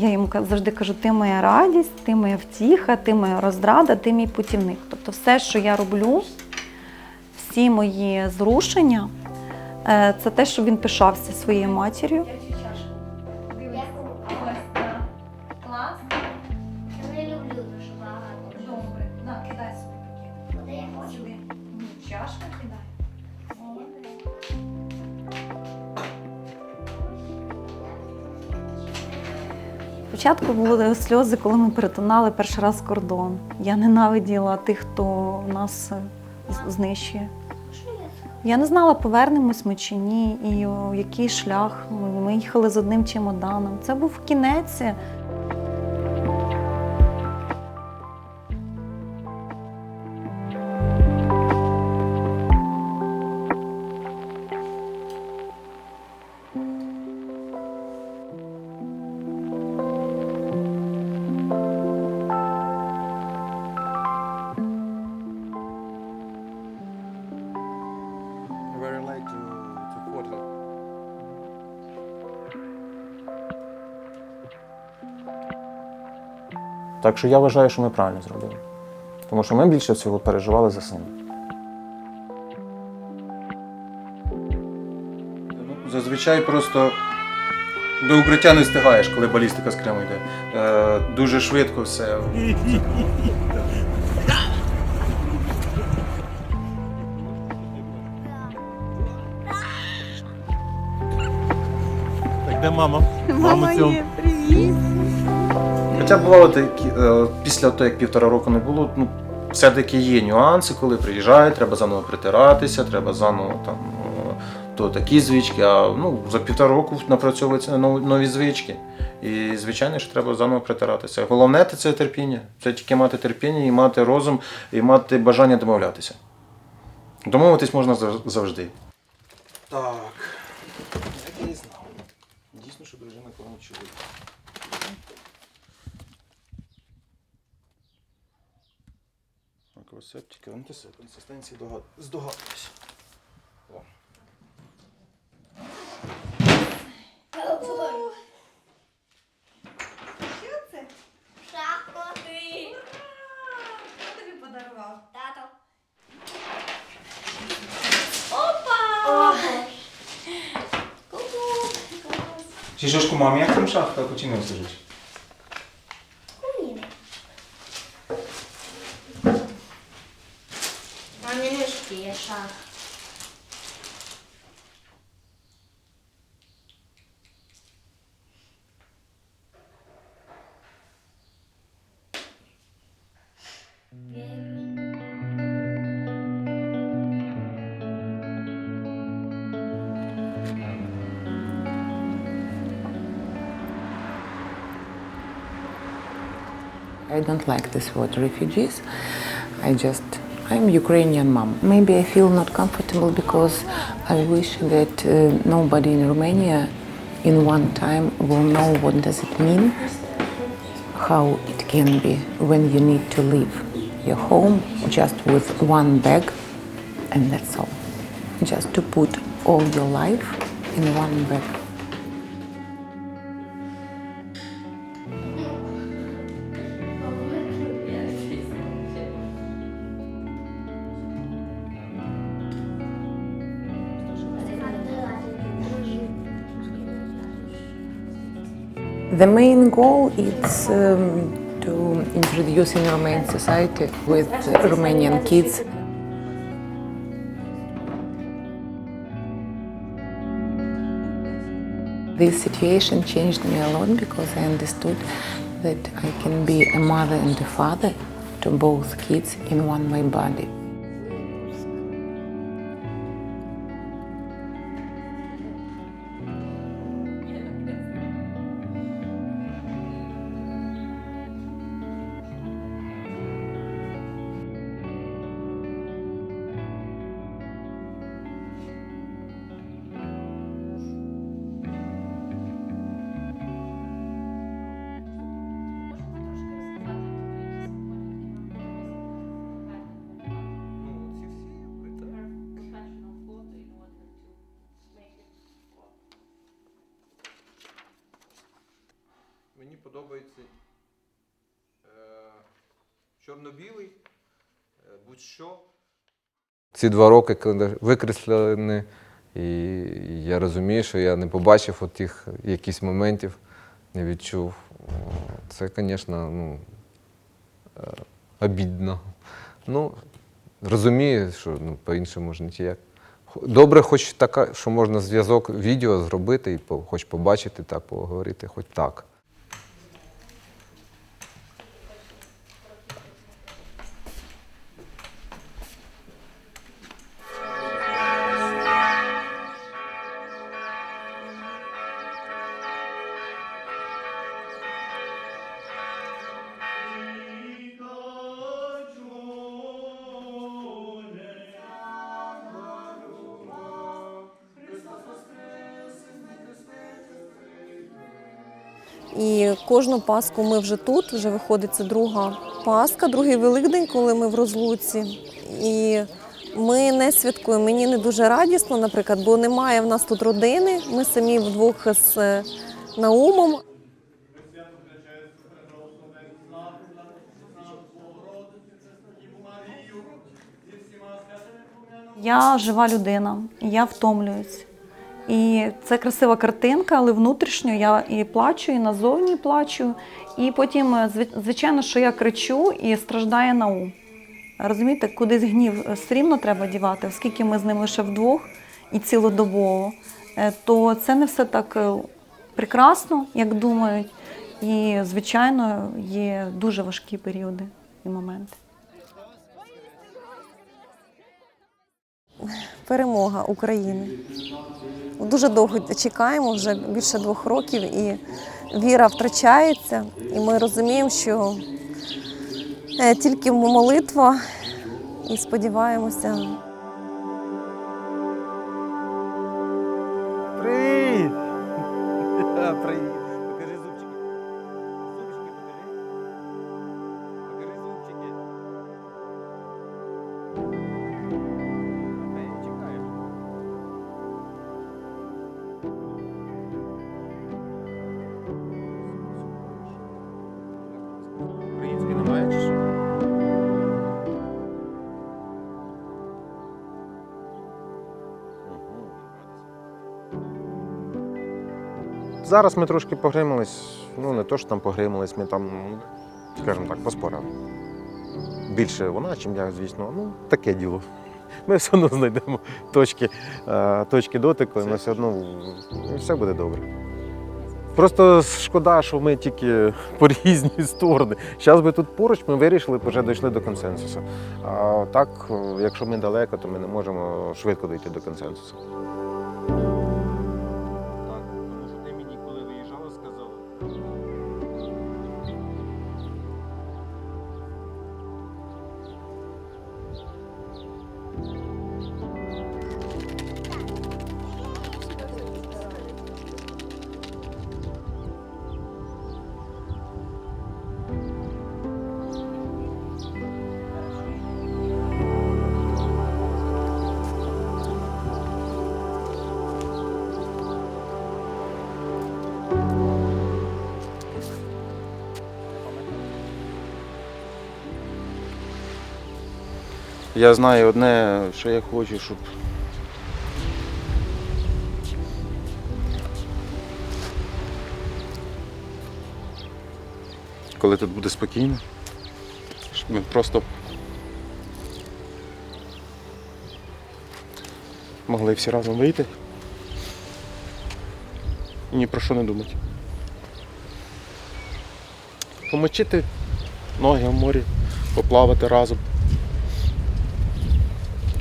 Я йому завжди кажу, ти моя радість, ти моя втіха, ти моя розрада, ти мій путівник. Тобто все, що я роблю, всі мої зрушення, е, це те, що він пишався своєю матір'ю. Спочатку були сльози, коли ми перетинали перший раз кордон. Я ненавиділа тих, хто нас е, знищує. Я не знала, повернемось ми чи ні, і який шлях. Ми їхали з одним чемоданом. Це був кінець. Так що я вважаю, що ми правильно зробили. Тому що ми більше всього переживали за сина. Ну, Зазвичай просто до укриття не встигаєш, коли балістика з Криму йде. Е, дуже швидко все. Так де мама? Мама цьому. Хоча бувало такі, е, після того, як півтора року не було, ну, все-таки є нюанси, коли приїжджають, треба заново притиратися, треба заново там, е, то такі звички, а ну, за півтора року напрацьовуються нові, звички. І, звичайно, що треба заново притиратися. Головне це терпіння. Це тільки мати терпіння і мати розум, і мати бажання домовлятися. Домовитись можна завжди. Так. Як я і знав. Дійсно, що дружина кого чоловік. Аквасептика, антисеп, консистенції догад... здогадуюся. Що це? Шахмати. Хто тобі подарував? Тато. Опа! Ку-ку. Чи ж мамі, як там шахта починав сижиш? I don't like this word refugees. I just, I'm Ukrainian mom. Maybe I feel not comfortable because I wish that uh, nobody in Romania in one time will know what does it mean, how it can be when you need to leave your home just with one bag and that's all. Just to put all your life in one bag. The main goal is um, to introduce in Romanian society with Romanian kids. This situation changed me a lot because I understood that I can be a mother and a father to both kids in one my body. Подобається е, чорно-білий, е, будь-що. Ці два роки календар викреслені, і я розумію, що я не побачив от тих якісь моментів, не відчув. Це, звісно, ну, е, обідно. Ну, розумію, що ну, по-іншому ж ніяк. Добре, хоч така, що можна зв'язок відео зробити і хоч побачити, так, поговорити, хоч так. Кожну Пасху ми вже тут, вже виходить це друга Пасха, другий Великдень, коли ми в розлуці. І ми не святкуємо. Мені не дуже радісно, наприклад, бо немає в нас тут родини. Ми самі вдвох з е, Наумом. Я жива людина, я втомлююсь. І це красива картинка, але внутрішньо я і плачу, і назовні плачу. І потім, е, звичайно, що я кричу і страждає наум. Розумієте, кудись гнів е, все рівно треба дівати, оскільки ми з ним лише вдвох і цілодобово, е, то це не все так прекрасно, як думають. І, звичайно, є дуже важкі періоди і моменти. Перемога України. Дуже довго чекаємо, вже більше двох років, і віра втрачається. І ми розуміємо, що е, тільки молитва і сподіваємося. Зараз ми трошки погримались. Ну, не то, що там погримались, ми там, скажімо так, поспорили. Більше вона, чим я, звісно, ну, таке діло. Ми все одно знайдемо точки, е, точки дотику, і ми все одно все буде добре. Просто шкода, що ми тільки по різні сторони. Зараз би тут поруч ми вирішили, вже дійшли до консенсусу. А так, е, якщо ми далеко, то ми не можемо швидко дійти до консенсусу. Я знаю одне, що я хочу, щоб. Коли тут буде спокійно, щоб ми просто могли всі разом вийти і ні про що не думати. Помочити ноги в морі, поплавати разом.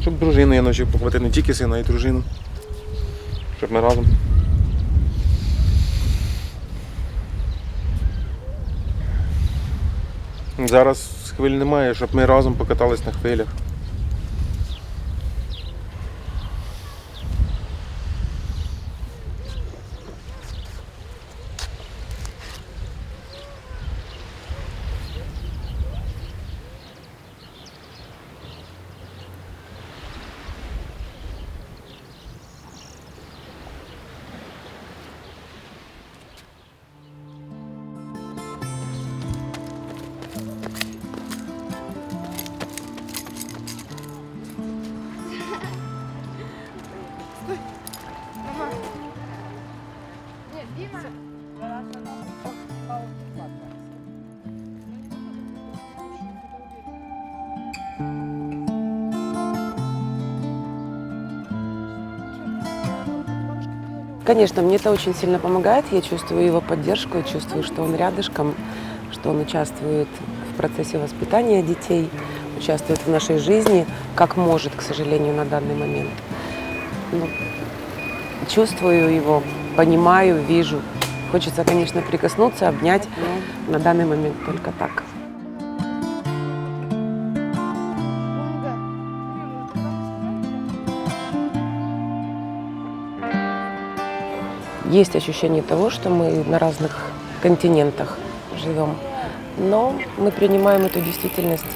Щоб дружину я навчив похватити не тільки сина, а й дружину. Щоб ми разом. Зараз хвиль немає, щоб ми разом покатались на хвилях. Конечно, мне это очень сильно помогает. Я чувствую его поддержку, я чувствую, что он рядышком, что он участвует в процессе воспитания детей, участвует в нашей жизни, как может, к сожалению, на данный момент. Ну, чувствую его, понимаю, вижу. Хочется, конечно, прикоснуться, обнять, но на данный момент только так. Есть ощущение того, что мы на разных континентах живем, но мы принимаем эту действительность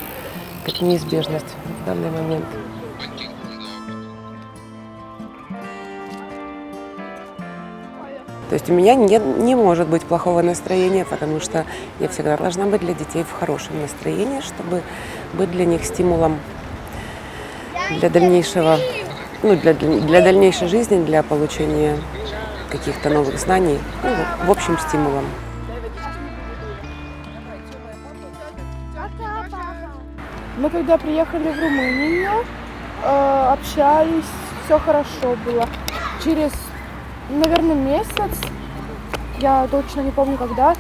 как неизбежность в данный момент. То есть у меня не, не может быть плохого настроения, потому что я всегда должна быть для детей в хорошем настроении, чтобы быть для них стимулом для дальнейшего, ну, для, для дальнейшей жизни, для получения каких-то новых знаний, ну, в общем, стимулом. Мы когда приехали в Румынию, э, общались, все хорошо было. Через, наверное, месяц, я точно не помню когда,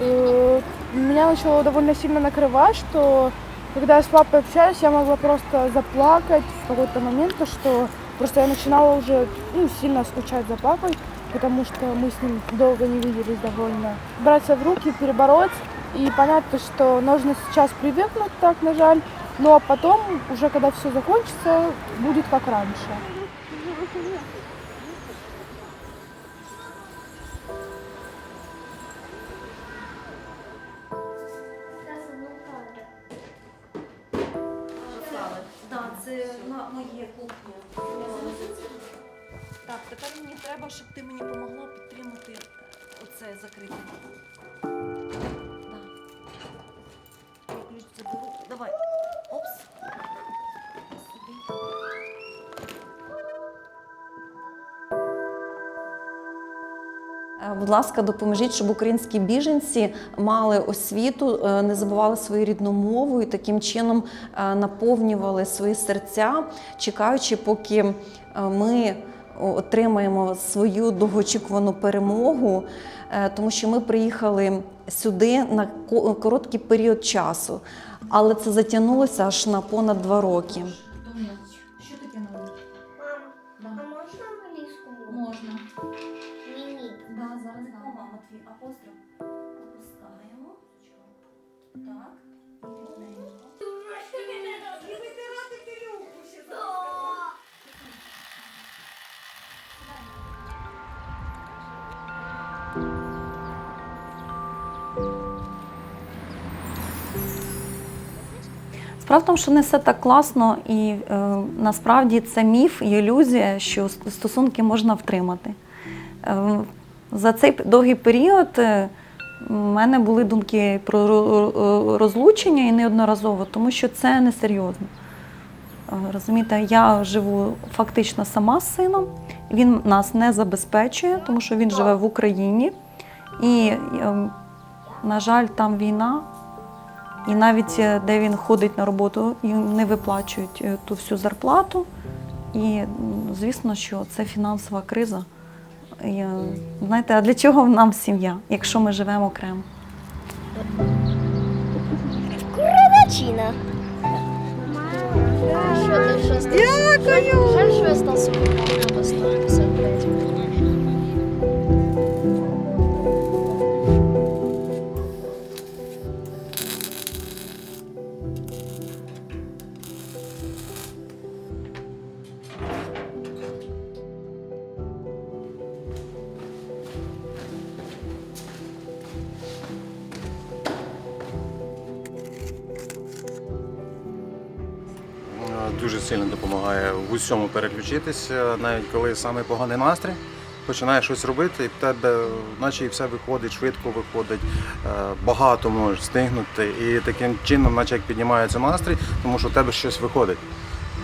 э, меня начало довольно сильно накрывать, что когда я с папой общаюсь, я могла просто заплакать в какой-то момент, то что просто я начинала уже ну, сильно скучать за папой, потому что мы с ним долго не виделись довольно. Брать себя в руки, перебороть и понять, то, что нужно сейчас привыкнуть так, на жаль, ну а потом, уже когда все закончится, будет как раньше. Це на моє кухня. Так, тепер мені треба, щоб ти мені допомогла підтримати оце закрите. Да. Ключ заберу. Давай. Опс. Е, Будь ласка, допоможіть, щоб українські біженці мали освіту, е, не забували свою рідну мову і таким чином е, наповнювали свої серця, чекаючи, поки ми отримаємо свою довгоочікувану перемогу, е, тому що ми приїхали сюди на ко- короткий період часу, але це затягнулося аж на понад два роки. Справа в тому, що не все так класно, і е, насправді це міф і ілюзія, що стосунки можна втримати. Е, за цей довгий період е, в мене були думки про ро- ро- розлучення і неодноразово, тому що це несерйозно. Е, Розумієте, я живу фактично сама з сином, він нас не забезпечує, тому що він живе в Україні. І, е, на жаль, там війна, і навіть е, де він ходить на роботу, їм не виплачують е, ту всю зарплату. І звісно, що це фінансова криза. І, е, знаєте, а для чого нам сім'я, якщо ми живемо окремо? Чина. Що ти що Дякую! Жаль, що я став переключитися, навіть коли саме поганий настрій. Починаєш щось робити, і в тебе наче і все виходить, швидко виходить, е, багато можеш встигнути. І таким чином, наче як піднімається настрій, тому що в тебе щось виходить.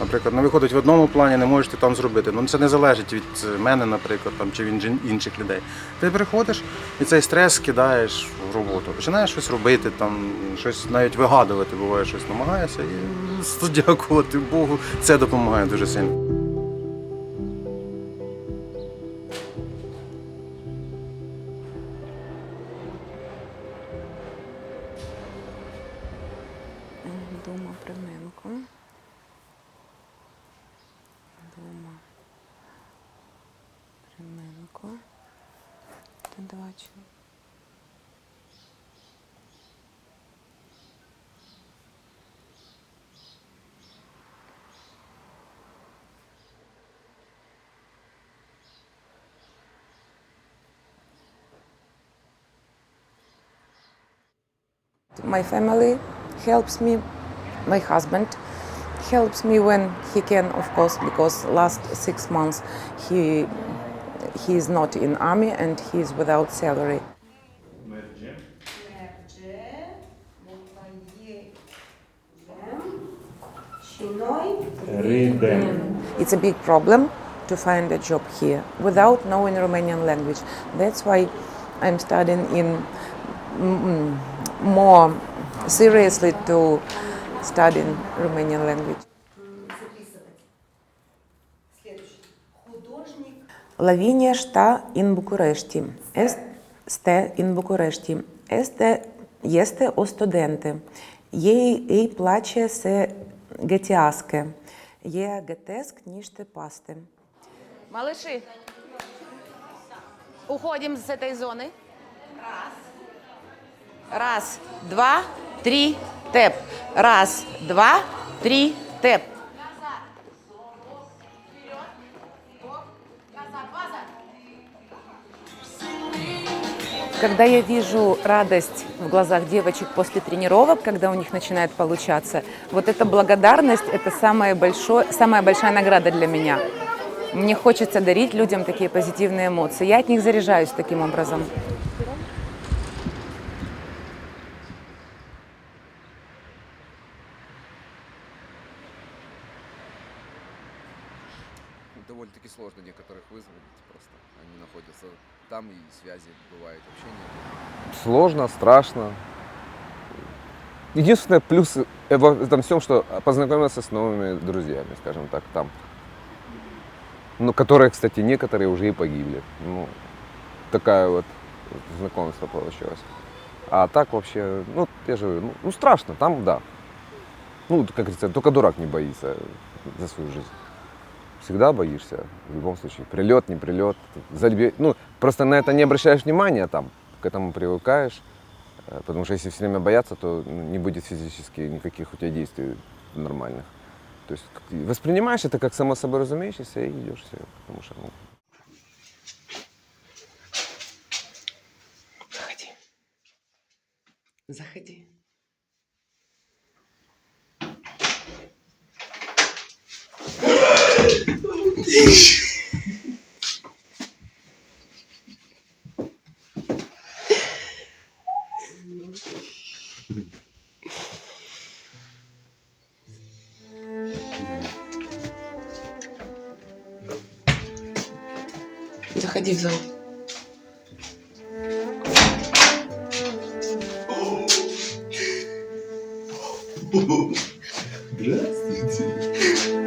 Наприклад, не виходить в одному плані, не можеш ти там зробити. Ну це не залежить від мене, наприклад, там, чи від інших людей. Ти приходиш і цей стрес кидаєш в роботу. Починаєш щось робити, там, щось навіть вигадувати, буває, щось намагаєшся. І дякувати Богу, це допомагає дуже сильно. My family helps me. My husband helps me when he can, of course, because last six months he he is not in army and he is without salary. It's a big problem to find a job here without knowing Romanian language. That's why I'm studying in mm, more seriously to studying Romanian language. Lavinia sta in București. Este in București. Este, este o studentă. Ei îi place să gătească. Ei gătesc niște paste. Малыши, уходим с этой зоны. Раз. Раз, два, три, тэп. Раз, два, три, тэп. Когда я вижу радость в глазах девочек после тренировок, когда у них начинает получаться, вот эта благодарность – это самое большое, самая большая награда для меня. Мне хочется дарить людям такие позитивные эмоции. Я от них заряжаюсь таким образом. Там и связи бывает вообще нет. Сложно, страшно. Единственное плюс в этом всем, что познакомился с новыми друзьями, скажем так, там. Ну, которые, кстати, некоторые уже и погибли. Ну, такая вот знакомство получилось. А так вообще, ну, я же, ну, ну, страшно, там, да. Ну, как говорится, только дурак не боится за свою жизнь. Всегда боишься, в любом случае. Прилет, не прилет. Зальбе- Ну, просто на это не обращаешь внимания там, к этому привыкаешь. Э, Потому что если все время бояться, то ну, не будет физически никаких у тебя действий нормальных. То есть воспринимаешь это как само собой разумеющееся и идешь все. Потому что, ну, Заходи. Заходи. Заходи в зал. Здравствуйте.